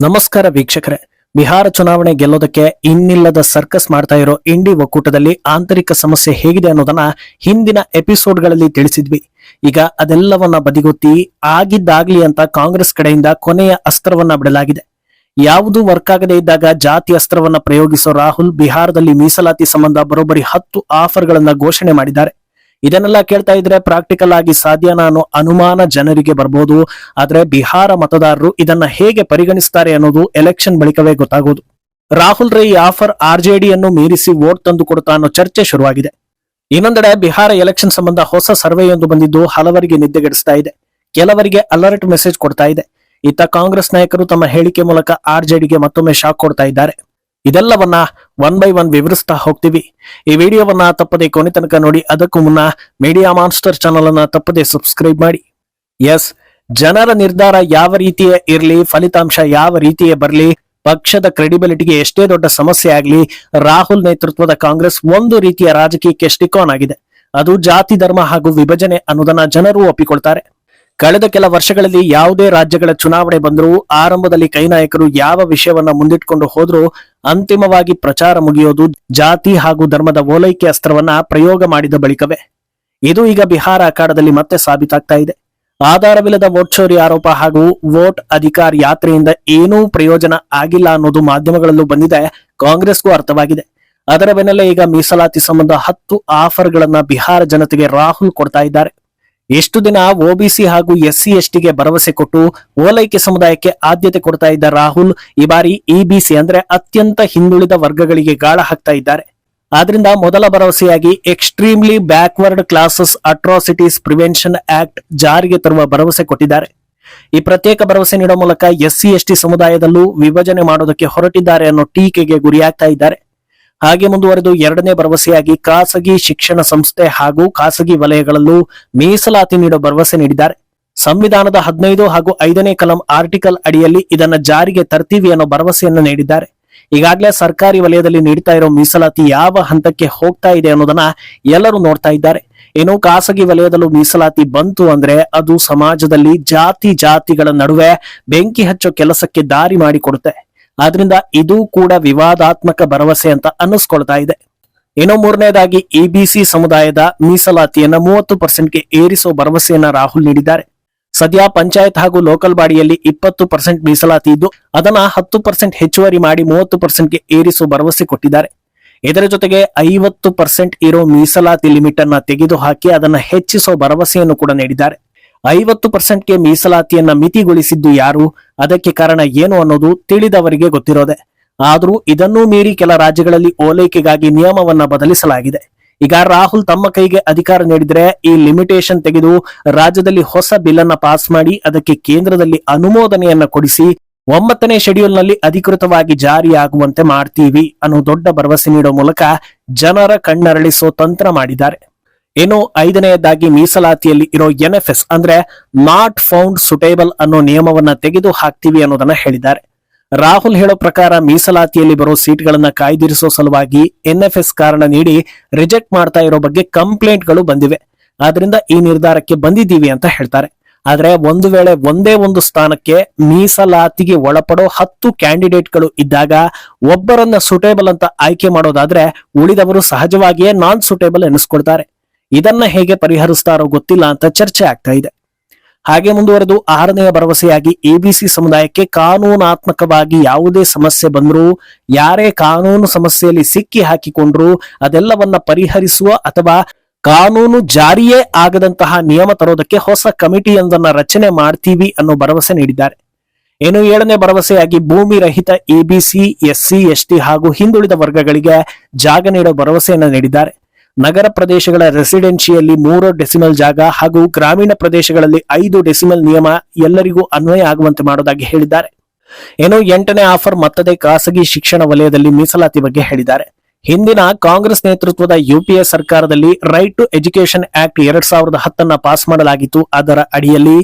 ನಮಸ್ಕಾರ ವೀಕ್ಷಕರೇ. ಬಿಹಾರ ಚುನಾವಣೆ ಗೆಲ್ಲೋದಕ್ಕೆ ಇನ್ನಿಲ್ಲದ ಸರ್ಕಸ್ ಮಾಡ್ತಾ ಇರೋ ಇಂಡಿ ಒಕ್ಕೂಟದಲ್ಲಿ ಆಂತರಿಕ ಸಮಸ್ಯೆ ಹೇಗಿದೆ ಅನ್ನೋದನ್ನ ಹಿಂದಿನ ಎಪಿಸೋಡ್ಗಳಲ್ಲಿ ತಿಳಿಸಿದ್ವಿ. ಈಗ ಅದೆಲ್ಲವನ್ನ ಬದಿಗೊತ್ತಿ ಆಗಿದ್ದಾಗ್ಲಿ ಅಂತ ಕಾಂಗ್ರೆಸ್ ಕಡೆಯಿಂದ ಕೊನೆಯ ಅಸ್ತ್ರವನ್ನ ಬಿಡಲಾಗಿದೆ. ಯಾವುದು ವರ್ಕ್ ಆಗದೇ ಇದ್ದಾಗ ಜಾತಿ ಅಸ್ತ್ರವನ್ನ ಪ್ರಯೋಗಿಸೋ ರಾಹುಲ್ ಬಿಹಾರದಲ್ಲಿ ಮೀಸಲಾತಿ ಸಂಬಂಧ ಬರೋಬ್ಬರಿ ಹತ್ತು ಆಫರ್ಗಳನ್ನ ಘೋಷಣೆ ಮಾಡಿದ್ದಾರೆ. ಇದನ್ನೆಲ್ಲ ಕೇಳ್ತಾ ಇದ್ರೆ ಪ್ರಾಕ್ಟಿಕಲ್ ಆಗಿ ಸಾಧ್ಯನಾ ಅನ್ನೋ ಅನುಮಾನ ಜನರಿಗೆ ಬರ್ಬೋದು. ಆದ್ರೆ ಬಿಹಾರ ಮತದಾರರು ಇದನ್ನ ಹೇಗೆ ಪರಿಗಣಿಸ್ತಾರೆ ಅನ್ನೋದು ಎಲೆಕ್ಷನ್ ಬಳಿಕವೇ ಗೊತ್ತಾಗೋದು. ರಾಹುಲ್ ರೈ ಆಫರ್ ಆರ್ಜೆಡಿಯನ್ನು ಮೀರಿಸಿ ವೋಟ್ ತಂದು ಕೊಡುತ್ತಾ ಅನ್ನೋ ಚರ್ಚೆ ಶುರುವಾಗಿದೆ. ಇನ್ನೊಂದೆಡೆ ಬಿಹಾರ ಎಲೆಕ್ಷನ್ ಸಂಬಂಧ ಹೊಸ ಸರ್ವೆಯೊಂದು ಬಂದಿದ್ದು ಹಲವರಿಗೆ ನಿದ್ದೆಗೆಡಿಸ್ತಾ ಇದೆ. ಕೆಲವರಿಗೆ ಅಲರ್ಟ್ ಮೆಸೇಜ್ ಕೊಡ್ತಾ ಇದೆ. ಇತ್ತ ಕಾಂಗ್ರೆಸ್ ನಾಯಕರು ತಮ್ಮ ಹೇಳಿಕೆ ಮೂಲಕ ಆರ್ಜೆಡಿಗೆ ಮತ್ತೊಮ್ಮೆ ಶಾಕ್ ಕೊಡ್ತಾ ಇದ್ದಾರೆ. ಇದೆಲ್ಲವನ್ನ ಒನ್ ಬೈ ಒನ್ ವಿವರಿಸ್ತಾ ಹೋಗ್ತೀವಿ. ಈ ವಿಡಿಯೋವನ್ನ ತಪ್ಪದೆ ಕೊನೆ ತನಕ ನೋಡಿ, ಅದಕ್ಕೂ ಮುನ್ನ ಮೀಡಿಯಾ ಮಾನ್ಸ್ಟರ್ ಚಾನಲ್ ಅನ್ನ ತಪ್ಪದೆ ಸಬ್ಸ್ಕ್ರೈಬ್ ಮಾಡಿ. ಎಸ್ ಜನರ ನಿರ್ಧಾರ ಯಾವ ರೀತಿಯ ಇರಲಿ, ಫಲಿತಾಂಶ ಯಾವ ರೀತಿಯ ಬರಲಿ, ಪಕ್ಷದ ಕ್ರೆಡಿಬಿಲಿಟಿಗೆ ಎಷ್ಟೇ ದೊಡ್ಡ ಸಮಸ್ಯೆ ಆಗಲಿ, ರಾಹುಲ್ ನೇತೃತ್ವದ ಕಾಂಗ್ರೆಸ್ ಒಂದು ರೀತಿಯ ರಾಜಕೀಯಕ್ಕೆ ಸ್ಟಿಕ್ ಆನ್ ಆಗಿದೆ ಅದು ಜಾತಿ, ಧರ್ಮ ಹಾಗೂ ವಿಭಜನೆ ಅನ್ನೋದನ್ನ ಜನರು ಒಪ್ಪಿಕೊಳ್ತಾರೆ. ಕಳೆದ ಕೆಲ ವರ್ಷಗಳಲ್ಲಿ ಯಾವುದೇ ರಾಜ್ಯಗಳ ಚುನಾವಣೆ ಬಂದರೂ ಆರಂಭದಲ್ಲಿ ಕೈ ನಾಯಕರು ಯಾವ ವಿಷಯವನ್ನ ಮುಂದಿಟ್ಕೊಂಡು ಹೋದ್ರೂ ಅಂತಿಮವಾಗಿ ಪ್ರಚಾರ ಮುಗಿಯೋದು ಜಾತಿ ಹಾಗೂ ಧರ್ಮದ ಓಲೈಕೆ ಅಸ್ತ್ರವನ್ನ ಪ್ರಯೋಗ ಮಾಡಿದ ಬಳಿಕವೇ. ಇದು ಈಗ ಬಿಹಾರ ಅಖಾಡದಲ್ಲಿ ಮತ್ತೆ ಸಾಬೀತಾಗ್ತಾ ಇದೆ. ಆಧಾರವಿಲ್ಲದ ವೋಟ್ ಚೋರಿ ಆರೋಪ ಹಾಗೂ ವೋಟ್ ಅಧಿಕಾರ ಯಾತ್ರೆಯಿಂದ ಏನೂ ಪ್ರಯೋಜನ ಆಗಿಲ್ಲ ಅನ್ನೋದು ಮಾಧ್ಯಮಗಳಲ್ಲೂ ಬಂದಿದೆ, ಕಾಂಗ್ರೆಸ್ಗೂ ಅರ್ಥವಾಗಿದೆ. ಅದರ ಬೆನ್ನಲ್ಲೇ ಈಗ ಮೀಸಲಾತಿ ಸಂಬಂಧ ಹತ್ತು ಆಫರ್ಗಳನ್ನ ಬಿಹಾರ ಜನತೆಗೆ ರಾಹುಲ್ ಕೊಡ್ತಾ ಇದ್ದಾರೆ. ಎಷ್ಟು ದಿನ ಒಬಿಸಿ ಹಾಗೂ ಎಸ್ಸಿ ಎಸ್ಟಿಗೆ ಭರವಸೆ ಕೊಟ್ಟು ಓಲೈಕೆ ಸಮುದಾಯಕ್ಕೆ ಆದ್ಯತೆ ಕೊಡ್ತಾ ಇದ್ದ ರಾಹುಲ್, ಈ ಬಾರಿ ಇಬಿಸಿ ಅಂದ್ರೆ ಅತ್ಯಂತ ಹಿಂದುಳಿದ ವರ್ಗಗಳಿಗೆ ಗಾಳ ಹಾಕ್ತಾ ಇದ್ದಾರೆ. ಆದ್ರಿಂದ ಮೊದಲ ಭರವಸೆಯಾಗಿ extremely backward classes atrocities prevention act ಜಾರಿಗೆ ತರುವ ಭರವಸೆ ಕೊಟ್ಟಿದ್ದಾರೆ. ಈ ಪ್ರತ್ಯೇಕ ಭರವಸೆ ನೀಡುವ ಮೂಲಕ ಎಸ್ಸಿ ಎಸ್ಟಿ ಸಮುದಾಯದಲ್ಲೂ ವಿಭಜನೆ ಮಾಡೋದಕ್ಕೆ ಹೊರಟಿದ್ದಾರೆ ಅನ್ನೋ ಟೀಕೆಗೆ ಗುರಿಯಾಗ್ತಾ ಇದ್ದಾರೆ. ಹಾಗೆ ಮುಂದುವರೆದು ಎರಡನೇ ಭರವಸೆಯಾಗಿ ಖಾಸಗಿ ಶಿಕ್ಷಣ ಸಂಸ್ಥೆ ಹಾಗೂ ಖಾಸಗಿ ವಲಯಗಳಲ್ಲೂ ಮೀಸಲಾತಿ ನೀಡುವ ಭರವಸೆ ನೀಡಿದ್ದಾರೆ. ಸಂವಿಧಾನದ ಹದಿನೈದು ಹಾಗೂ ಐದನೇ ಕಲಂ ಆರ್ಟಿಕಲ್ ಅಡಿಯಲ್ಲಿ ಇದನ್ನ ಜಾರಿಗೆ ತರ್ತೀವಿ ಅನ್ನೋ ಭರವಸೆಯನ್ನು ನೀಡಿದ್ದಾರೆ. ಈಗಾಗಲೇ ಸರ್ಕಾರಿ ವಲಯದಲ್ಲಿ ನೀಡ್ತಾ ಇರೋ ಮೀಸಲಾತಿ ಯಾವ ಹಂತಕ್ಕೆ ಹೋಗ್ತಾ ಇದೆ ಅನ್ನೋದನ್ನ ಎಲ್ಲರೂ ನೋಡ್ತಾ ಇದ್ದಾರೆ. ಇನ್ನು ಖಾಸಗಿ ವಲಯದಲ್ಲೂ ಮೀಸಲಾತಿ ಬಂತು ಅಂದ್ರೆ ಅದು ಸಮಾಜದಲ್ಲಿ ಜಾತಿ ಜಾತಿಗಳ ನಡುವೆ ಬೆಂಕಿ ಹಚ್ಚೋ ಕೆಲಸಕ್ಕೆ ದಾರಿ ಮಾಡಿಕೊಡುತ್ತೆ. ಆದ್ರಿಂದ ಇದು ಕೂಡ ವಿವಾದಾತ್ಮಕ ಭರವಸೆ ಅಂತ ಅನ್ನಿಸ್ಕೊಳ್ತಾ ಇದೆ. ಇನ್ನು ಮೂರನೇದಾಗಿ ಇಬಿಸಿ ಸಮುದಾಯದ ಮೀಸಲಾತಿಯನ್ನ ಮೂವತ್ತು ಪರ್ಸೆಂಟ್ಗೆ ಏರಿಸೋ ಭರವಸೆಯನ್ನ ರಾಹುಲ್ ನೀಡಿದ್ದಾರೆ. ಸದ್ಯ ಪಂಚಾಯತ್ ಹಾಗೂ ಲೋಕಲ್ ಬಾಡಿಯಲ್ಲಿ ಇಪ್ಪತ್ತು ಪರ್ಸೆಂಟ್ ಮೀಸಲಾತಿ ಇದ್ದು, ಅದನ್ನ ಹತ್ತು ಪರ್ಸೆಂಟ್ ಹೆಚ್ಚುವರಿ ಮಾಡಿ ಮೂವತ್ತು ಪರ್ಸೆಂಟ್ಗೆ ಏರಿಸೋ ಭರವಸೆ ಕೊಟ್ಟಿದ್ದಾರೆ. ಇದರ ಜೊತೆಗೆ ಐವತ್ತು ಪರ್ಸೆಂಟ್ ಇರೋ ಮೀಸಲಾತಿ ಲಿಮಿಟ್ ಅನ್ನ ತೆಗೆದುಹಾಕಿ ಅದನ್ನ ಹೆಚ್ಚಿಸೋ ಭರವಸೆಯನ್ನು ಕೂಡ ನೀಡಿದ್ದಾರೆ. ಐವತ್ತು ಪರ್ಸೆಂಟ್ಗೆ ಮೀಸಲಾತಿಯನ್ನ ಮಿತಿಗೊಳಿಸಿದ್ದು ಯಾರು? ಅದಕ್ಕೆ ಕಾರಣ ಏನು ಅನ್ನೋದು ತಿಳಿದವರಿಗೆ ಗೊತ್ತಿರೋದೆ. ಆದರೂ ಇದನ್ನೂ ಮೀರಿ ಕೆಲ ರಾಜ್ಯಗಳಲ್ಲಿ ಓಲೈಕೆಗಾಗಿ ನಿಯಮವನ್ನ ಬದಲಿಸಲಾಗಿದೆ. ಈಗ ರಾಹುಲ್ ತಮ್ಮ ಕೈಗೆ ಅಧಿಕಾರ ನೀಡಿದ್ರೆ ಈ ಲಿಮಿಟೇಷನ್ ತೆಗೆದು ರಾಜ್ಯದಲ್ಲಿ ಹೊಸ ಬಿಲ್ ಅನ್ನ ಪಾಸ್ ಮಾಡಿ ಅದಕ್ಕೆ ಕೇಂದ್ರದಲ್ಲಿ ಅನುಮೋದನೆಯನ್ನ ಕೊಡಿಸಿ ಒಂಬತ್ತನೇ ಶೆಡ್ಯೂಲ್ನಲ್ಲಿ ಅಧಿಕೃತವಾಗಿ ಜಾರಿಯಾಗುವಂತೆ ಮಾಡ್ತೀವಿ ಅನ್ನೋ ದೊಡ್ಡ ಭರವಸೆ ನೀಡೋ ಮೂಲಕ ಜನರ ಕಣ್ಣರಳಿಸೋ ತಂತ್ರ ಮಾಡಿದ್ದಾರೆ. ಇನ್ನು ಐದನೆಯದಾಗಿ ಮೀಸಲಾತಿಯಲ್ಲಿ ಇರೋ ಎನ್ಎಫ್ಎಸ್ ಅಂದ್ರೆ ನಾಟ್ ಫೌಂಡ್ ಸುಟೇಬಲ್ ಅನ್ನೋ ನಿಯಮವನ್ನ ತೆಗೆದು ಹಾಕ್ತೀವಿ ಅನ್ನೋದನ್ನ ಹೇಳಿದ್ದಾರೆ. ರಾಹುಲ್ ಹೇಳೋ ಪ್ರಕಾರ ಮೀಸಲಾತಿಯಲ್ಲಿ ಬರೋ ಸೀಟ್ಗಳನ್ನ ಕಾಯ್ದಿರಿಸೋ ಸಲುವಾಗಿ ಎನ್ಎಫ್ಎಸ್ ಕಾರಣ ನೀಡಿ ರಿಜೆಕ್ಟ್ ಮಾಡ್ತಾ ಇರೋ ಬಗ್ಗೆ ಕಂಪ್ಲೇಂಟ್ಗಳು ಬಂದಿವೆ. ಆದ್ರಿಂದ ಈ ನಿರ್ಧಾರಕ್ಕೆ ಬಂದಿದ್ದೀವಿ ಅಂತ ಹೇಳ್ತಾರೆ. ಆದ್ರೆ ಒಂದು ವೇಳೆ ಒಂದೇ ಒಂದು ಸ್ಥಾನಕ್ಕೆ ಮೀಸಲಾತಿಗೆ ಒಳಪಡೋ ಹತ್ತು ಕ್ಯಾಂಡಿಡೇಟ್ಗಳು ಇದ್ದಾಗ ಒಬ್ಬರನ್ನ ಸುಟೇಬಲ್ ಅಂತ ಆಯ್ಕೆ ಮಾಡೋದಾದ್ರೆ ಉಳಿದವರು ಸಹಜವಾಗಿಯೇ ನಾನ್ ಸುಟೇಬಲ್ ಎನಿಸ್ಕೊಳ್ತಾರೆ. ಇದನ್ನ ಹೇಗೆ ಪರಿಹರಿಸ್ತಾರೋ ಗೊತ್ತಿಲ್ಲ ಅಂತ ಚರ್ಚೆ ಆಗ್ತಾ ಇದೆ. ಹಾಗೆ ಮುಂದುವರೆದು ಆರನೆಯ ಭರವಸೆಯಾಗಿ ಎಬಿಸಿ ಸಮುದಾಯಕ್ಕೆ ಕಾನೂನಾತ್ಮಕವಾಗಿ ಯಾವುದೇ ಸಮಸ್ಯೆ ಬಂದರೂ, ಯಾರೇ ಕಾನೂನು ಸಮಸ್ಯೆಯಲ್ಲಿ ಸಿಕ್ಕಿ ಹಾಕಿಕೊಂಡ್ರು ಅದೆಲ್ಲವನ್ನ ಪರಿಹರಿಸುವ ಅಥವಾ ಕಾನೂನು ಜಾರಿಯೇ ಆಗದಂತಹ ನಿಯಮ ತರೋದಕ್ಕೆ ಹೊಸ ಕಮಿಟಿಯೊಂದನ್ನ ರಚನೆ ಮಾಡ್ತೀವಿ ಅನ್ನೋ ಭರವಸೆ ನೀಡಿದ್ದಾರೆ. ಏನು ಏಳನೇ ಭರವಸೆಯಾಗಿ ಭೂಮಿ ರಹಿತ ಎಬಿಸಿ ಎಸ್ಸಿ ಎಸ್ಟಿ ಹಾಗೂ ಹಿಂದುಳಿದ ವರ್ಗಗಳಿಗೆ ಜಾಗ ನೀಡೋ ಭರವಸೆಯನ್ನು ನೀಡಿದ್ದಾರೆ. ನಗರ ಪ್ರದೇಶಗಳ ರೆಸಿಡೆನ್ಸಿಯಲ್ಲಿ ಮೂರು ಡೆಸಿಮಲ್ ಜಾಗ ಹಾಗೂ ಗ್ರಾಮೀಣ ಪ್ರದೇಶಗಳಲ್ಲಿ ಐದು ಡೆಸಿಮಲ್ ನಿಯಮ ಎಲ್ಲರಿಗೂ ಅನ್ವಯ ಆಗುವಂತೆ ಮಾಡೋದಾಗಿ ಹೇಳಿದ್ದಾರೆ. ಏನು ಎಂಟನೇ ಆಫರ್ ಮತ್ತದೇ ಖಾಸಗಿ ಶಿಕ್ಷಣ ವಲಯದಲ್ಲಿ ಮೀಸಲಾತಿ ಬಗ್ಗೆ ಹೇಳಿದ್ದಾರೆ. ಹಿಂದಿನ ಕಾಂಗ್ರೆಸ್ ನೇತೃತ್ವದ ಯುಪಿಎ ಸರ್ಕಾರದಲ್ಲಿ ರೈಟ್ ಟು ಎಜುಕೇಶನ್ ಆಕ್ಟ್ ಎರಡ್ ಸಾವಿರದ ಹತ್ತನ್ನ ಪಾಸ್ ಮಾಡಲಾಗಿತ್ತು. ಅದರ ಅಡಿಯಲ್ಲಿ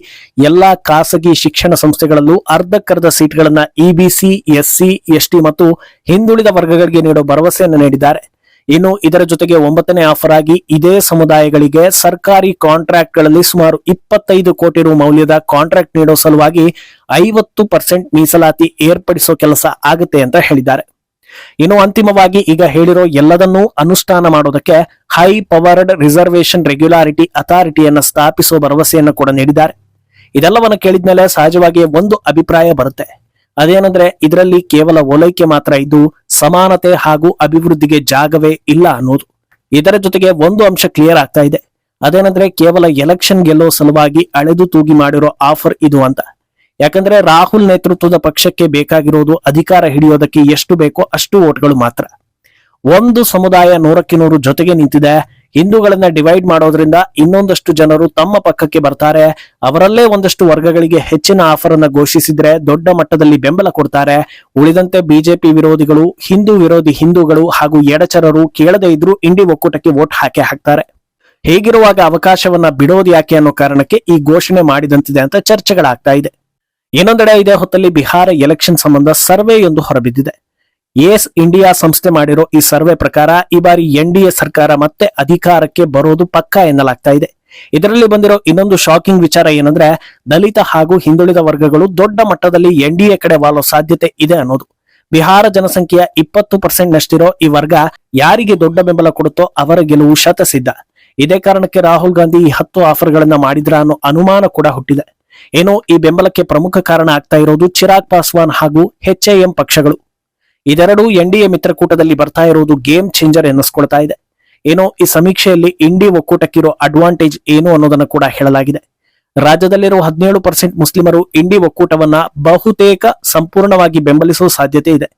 ಎಲ್ಲಾ ಖಾಸಗಿ ಶಿಕ್ಷಣ ಸಂಸ್ಥೆಗಳಲ್ಲೂ ಅರ್ಧಕ್ಕರ್ಧ ಸೀಟ್ಗಳನ್ನ ಇಬಿಸಿ ಎಸ್ಸಿ ಎಸ್ಟಿ ಮತ್ತು ಹಿಂದುಳಿದ ವರ್ಗಗಳಿಗೆ ನೀಡುವ ಭರವಸೆಯನ್ನು ನೀಡಿದ್ದಾರೆ. ಇನ್ನು ಇದರ ಜೊತೆಗೆ ಒಂಬತ್ತನೇ ಆಫರ್ ಆಗಿ ಇದೇ ಸಮುದಾಯಗಳಿಗೆ ಸರ್ಕಾರಿ ಕಾಂಟ್ರಾಕ್ಟ್ಗಳಲ್ಲಿ ಸುಮಾರು ಇಪ್ಪತ್ತೈದು ಕೋಟಿ ರು ಮೌಲ್ಯದ ಕಾಂಟ್ರಾಕ್ಟ್ ನೀಡೋ ಸಲುವಾಗಿ ಐವತ್ತು ಪರ್ಸೆಂಟ್ ಮೀಸಲಾತಿ ಏರ್ಪಡಿಸೋ ಕೆಲಸ ಆಗುತ್ತೆ ಅಂತ ಹೇಳಿದ್ದಾರೆ. ಇನ್ನು ಅಂತಿಮವಾಗಿ ಈಗ ಹೇಳಿರೋ ಎಲ್ಲದನ್ನೂ ಅನುಷ್ಠಾನ ಮಾಡೋದಕ್ಕೆ ಹೈ ಪವರ್ಡ್ ರಿಸರ್ವೇಶನ್ ರೆಗ್ಯುಲಾರಿಟಿ ಅಥಾರಿಟಿಯನ್ನು ಸ್ಥಾಪಿಸುವ ಭರವಸೆಯನ್ನು ಕೂಡ ನೀಡಿದ್ದಾರೆ. ಇದೆಲ್ಲವನ್ನು ಕೇಳಿದ್ಮೇಲೆ ಸಹಜವಾಗಿ ಒಂದು ಅಭಿಪ್ರಾಯ ಬರುತ್ತೆ. ಅದೇನಂದ್ರೆ ಇದರಲ್ಲಿ ಕೇವಲ ಓಲೈಕೆ ಮಾತ್ರ ಇದ್ದು ಸಮಾನತೆ ಹಾಗೂ ಅಭಿವೃದ್ಧಿಗೆ ಜಾಗವೇ ಇಲ್ಲ ಅನ್ನೋದು. ಇದರ ಜೊತೆಗೆ ಒಂದು ಅಂಶ ಕ್ಲಿಯರ್ ಆಗ್ತಾ ಇದೆ. ಅದೇನಂದ್ರೆ ಕೇವಲ ಎಲೆಕ್ಷನ್ ಗೆಲ್ಲೋ ಸಲುವಾಗಿ ಅಳೆದು ತೂಗಿ ಮಾಡಿರೋ ಆಫರ್ ಇದು ಅಂತ. ಯಾಕಂದ್ರೆ ರಾಹುಲ್ ನೇತೃತ್ವದ ಪಕ್ಷಕ್ಕೆ ಬೇಕಾಗಿರೋದು ಅಧಿಕಾರ ಹಿಡಿಯೋದಕ್ಕೆ ಎಷ್ಟು ಬೇಕೋ ಅಷ್ಟು ಓಟ್ಗಳು ಮಾತ್ರ. ಒಂದು ಸಮುದಾಯ ನೂರಕ್ಕೆ ನೂರು ಜೊತೆಗೆ ನಿಂತಿದೆ. ಹಿಂದೂಗಳನ್ನ ಡಿವೈಡ್ ಮಾಡೋದ್ರಿಂದ ಇನ್ನೊಂದಷ್ಟು ಜನರು ತಮ್ಮ ಪಕ್ಕಕ್ಕೆ ಬರ್ತಾರೆ. ಅವರಲ್ಲೇ ಒಂದಷ್ಟು ವರ್ಗಗಳಿಗೆ ಹೆಚ್ಚಿನ ಆಫರ್ ಅನ್ನ ಘೋಷಿಸಿದ್ರೆ ದೊಡ್ಡ ಮಟ್ಟದಲ್ಲಿ ಬೆಂಬಲ ಕೊಡ್ತಾರೆ. ಉಳಿದಂತೆ ಬಿಜೆಪಿ ವಿರೋಧಿಗಳು, ಹಿಂದೂ ವಿರೋಧಿ ಹಿಂದೂಗಳು ಹಾಗೂ ಎಡಚರರು ಕೇಳದೇ ಇದ್ರೂ ಇಂಡಿ ಒಕ್ಕೂಟಕ್ಕೆ ವೋಟ್ ಹಾಕಿ ಹಾಕ್ತಾರೆ. ಹೇಗಿರುವಾಗ ಅವಕಾಶವನ್ನ ಬಿಡೋದು ಯಾಕೆ ಅನ್ನೋ ಕಾರಣಕ್ಕೆ ಈ ಘೋಷಣೆ ಮಾಡಿದಂತಿದೆ ಅಂತ ಚರ್ಚೆಗಳಾಗ್ತಾ ಇದೆ. ಇನ್ನೊಂದೆಡೆ ಇದೇ ಹೊತ್ತಲ್ಲಿ ಬಿಹಾರ ಎಲೆಕ್ಷನ್ ಸಂಬಂಧ ಸರ್ವೆಯೊಂದು ಹೊರಬಿದ್ದಿದೆ. ಏಸ್ ಇಂಡಿಯಾ ಸಂಸ್ಥೆ ಮಾಡಿರೋ ಈ ಸರ್ವೆ ಪ್ರಕಾರ ಈ ಬಾರಿ ಎನ್ ಸರ್ಕಾರ ಮತ್ತೆ ಅಧಿಕಾರಕ್ಕೆ ಬರೋದು ಪಕ್ಕಾ ಎನ್ನಲಾಗ್ತಾ ಇದೆ. ಇದರಲ್ಲಿ ಬಂದಿರೋ ಇನ್ನೊಂದು ಶಾಕಿಂಗ್ ವಿಚಾರ ಏನಂದ್ರೆ ದಲಿತ ಹಾಗೂ ಹಿಂದುಳಿದ ವರ್ಗಗಳು ದೊಡ್ಡ ಮಟ್ಟದಲ್ಲಿ ಎನ್ ಕಡೆ ವಾಲೋ ಸಾಧ್ಯತೆ ಇದೆ ಅನ್ನೋದು. ಬಿಹಾರ ಜನಸಂಖ್ಯೆಯ ಇಪ್ಪತ್ತು ಪರ್ಸೆಂಟ್ ನಷ್ಟಿರೋ ಈ ವರ್ಗ ಯಾರಿಗೆ ದೊಡ್ಡ ಬೆಂಬಲ ಕೊಡುತ್ತೋ ಅವರ ಗೆಲುವು ಶತಸಿದ್ಧ. ಇದೇ ಕಾರಣಕ್ಕೆ ರಾಹುಲ್ ಗಾಂಧಿ ಈ ಹತ್ತು ಆಫರ್ಗಳನ್ನ ಮಾಡಿದ್ರ ಅನ್ನೋ ಅನುಮಾನ ಕೂಡ ಹುಟ್ಟಿದೆ. ಏನೋ ಈ ಬೆಂಬಲಕ್ಕೆ ಪ್ರಮುಖ ಕಾರಣ ಆಗ್ತಾ ಇರೋದು ಚಿರಾಗ್ ಪಾಸ್ವಾನ್ ಹಾಗೂ ಎಂ ಪಕ್ಷಗಳು. ಇದೆರಡು ಎನ್ ಡಿ ಎ ಮಿತ್ರಕೂಟದಲ್ಲಿ ಬರ್ತಾ ಇರೋದು ಗೇಮ್ ಚೇಂಜರ್ ಎನ್ನಿಸ್ಕೊಳ್ತಾ ಇದೆ. ಏನೋ ಈ ಸಮೀಕ್ಷೆಯಲ್ಲಿ ಇಂಡಿ ಒಕ್ಕೂಟಕ್ಕಿರೋ ಅಡ್ವಾಂಟೇಜ್ ಏನು ಅನ್ನೋದನ್ನ ಕೂಡ ಹೇಳಲಾಗಿದೆ. ರಾಜ್ಯದಲ್ಲಿರುವ ಹದಿನೇಳು ಪರ್ಸೆಂಟ್ ಮುಸ್ಲಿಮರು ಇಂಡಿ ಒಕ್ಕೂಟವನ್ನ ಬಹುತೇಕ ಸಂಪೂರ್ಣವಾಗಿ ಬೆಂಬಲಿಸುವ ಸಾಧ್ಯತೆ ಇದೆ.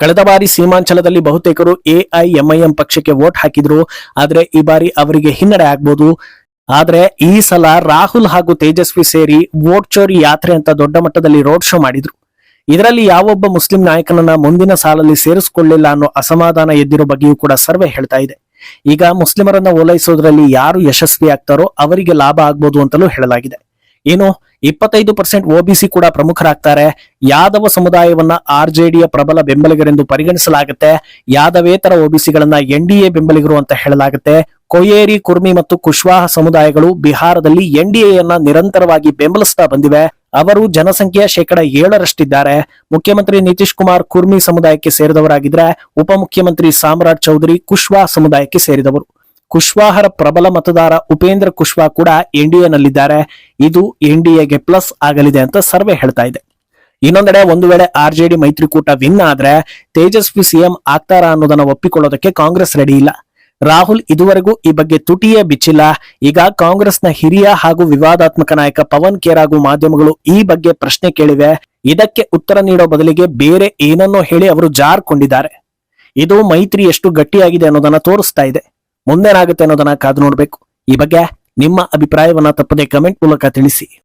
ಕಳೆದ ಬಾರಿ ಸೀಮಾಂಚಲದಲ್ಲಿ ಬಹುತೇಕರು ಎಐಎಂಐಎಂ ಪಕ್ಷಕ್ಕೆ ವೋಟ್ ಹಾಕಿದ್ರು. ಆದ್ರೆ ಈ ಬಾರಿ ಅವರಿಗೆ ಹಿನ್ನಡೆ ಆಗ್ಬೋದು. ಆದ್ರೆ ಈ ಸಲ ರಾಹುಲ್ ಹಾಗೂ ತೇಜಸ್ವಿ ಸೇರಿ ವೋಟ್ ಚೋರಿ ಯಾತ್ರೆ ಅಂತ ದೊಡ್ಡ ಮಟ್ಟದಲ್ಲಿ ರೋಡ್ ಶೋ ಮಾಡಿದ್ರು. ಇದರಲ್ಲಿ ಯಾವೊಬ್ಬ ಮುಸ್ಲಿಂ ನಾಯಕನನ್ನ ಮುಂದಿನ ಸಾಲಲ್ಲಿ ಸೇರಿಸಿಕೊಳ್ಳಿಲ್ಲ ಅನ್ನೋ ಅಸಮಾಧಾನ ಎದ್ದಿರೋ ಬಗ್ಗೆಯೂ ಕೂಡ ಸರ್ವೆ ಹೇಳ್ತಾ ಇದೆ. ಈಗ ಮುಸ್ಲಿಮರನ್ನ ಓಲೈಸೋದ್ರಲ್ಲಿ ಯಾರು ಯಶಸ್ವಿ ಆಗ್ತಾರೋ ಅವರಿಗೆ ಲಾಭ ಆಗ್ಬೋದು ಅಂತಲೂ ಹೇಳಲಾಗಿದೆ. ಏನು, ಇಪ್ಪತ್ತೈದು ಪರ್ಸೆಂಟ್ ಒಬಿಸಿ ಕೂಡ ಪ್ರಮುಖರಾಗ್ತಾರೆ. ಯಾದವ ಸಮುದಾಯವನ್ನ ಆರ್ ಯ ಪ್ರಬಲ ಬೆಂಬಲಿಗರೆಂದು ಪರಿಗಣಿಸಲಾಗುತ್ತೆ. ಯಾದವೇತರ ಒಬಿಸಿಗಳನ್ನ ಎನ್ ಡಿ ಎ ಬೆಂಬಲಿಗರು ಅಂತ ಹೇಳಲಾಗುತ್ತೆ. ಕೊಯೇರಿ, ಕುರ್ಮಿ ಮತ್ತು ಕುಶ್ವಾಹ ಸಮುದಾಯಗಳು ಬಿಹಾರದಲ್ಲಿ ಎನ್ ಡಿ ಎನ್ನ ನಿರಂತರವಾಗಿ ಬೆಂಬಲಿಸ್ತಾ ಬಂದಿವೆ. ಅವರು ಜನಸಂಖ್ಯೆಯ ಶೇಕಡ ಏಳರಷ್ಟಿದ್ದಾರೆ. ಮುಖ್ಯಮಂತ್ರಿ ನಿತೀಶ್ ಕುಮಾರ್ ಕುರ್ಮಿ ಸಮುದಾಯಕ್ಕೆ ಸೇರಿದವರಾಗಿದ್ರೆ ಉಪಮುಖ್ಯಮಂತ್ರಿ ಸಾಮ್ರಾಟ್ ಚೌಧರಿ ಕುಶ್ವಾ ಸಮುದಾಯಕ್ಕೆ ಸೇರಿದವರು. ಕುಶ್ವಾಹರ ಪ್ರಬಲ ಮತದಾರ ಉಪೇಂದ್ರ ಕುಶ್ವಾ ಕೂಡ ಎನ್ಡಿಎನಲ್ಲಿದ್ದಾರೆ. ಇದು ಎನ್ಡಿಎಗೆ ಪ್ಲಸ್ ಆಗಲಿದೆ ಅಂತ ಸರ್ವೆ ಹೇಳ್ತಾ ಇದೆ. ಇನ್ನೊಂದೆಡೆ ಒಂದು ವೇಳೆ ಆರ್ಜೆಡಿ ಮೈತ್ರಿಕೂಟ ವಿನ್ ಆದ್ರೆ ತೇಜಸ್ವಿ ಸಿಎಂ ಆಗ್ತಾರಾ ಅನ್ನೋದನ್ನ ಒಪ್ಪಿಕೊಳ್ಳೋದಕ್ಕೆ ಕಾಂಗ್ರೆಸ್ ರೆಡಿ ಇಲ್ಲ. ರಾಹುಲ್ ಇದುವರೆಗೂ ಈ ಬಗ್ಗೆ ತುಟಿಯೇ ಬಿಚ್ಚಿಲ್ಲ. ಈಗ ಕಾಂಗ್ರೆಸ್ನ ಹಿರಿಯ ಹಾಗೂ ವಿವಾದಾತ್ಮಕ ನಾಯಕ ಪವನ್ ಖೇರ್ ಹಾಗೂ ಮಾಧ್ಯಮಗಳು ಈ ಬಗ್ಗೆ ಪ್ರಶ್ನೆ ಕೇಳಿವೆ. ಇದಕ್ಕೆ ಉತ್ತರ ನೀಡೋ ಬದಲಿಗೆ ಬೇರೆ ಏನನ್ನೋ ಹೇಳಿ ಅವರು ಜಾರ್ಕೊಂಡಿದ್ದಾರೆ. ಇದು ಮೈತ್ರಿ ಎಷ್ಟು ಗಟ್ಟಿಯಾಗಿದೆ ಅನ್ನೋದನ್ನ ತೋರಿಸ್ತಾ ಇದೆ. ಮುಂದೇನಾಗುತ್ತೆ ಅನ್ನೋದನ್ನ ಕಾದು ನೋಡಬೇಕು. ಈ ಬಗ್ಗೆ ನಿಮ್ಮ ಅಭಿಪ್ರಾಯವನ್ನ ತಪ್ಪದೆ ಕಮೆಂಟ್ ಮೂಲಕ ತಿಳಿಸಿ.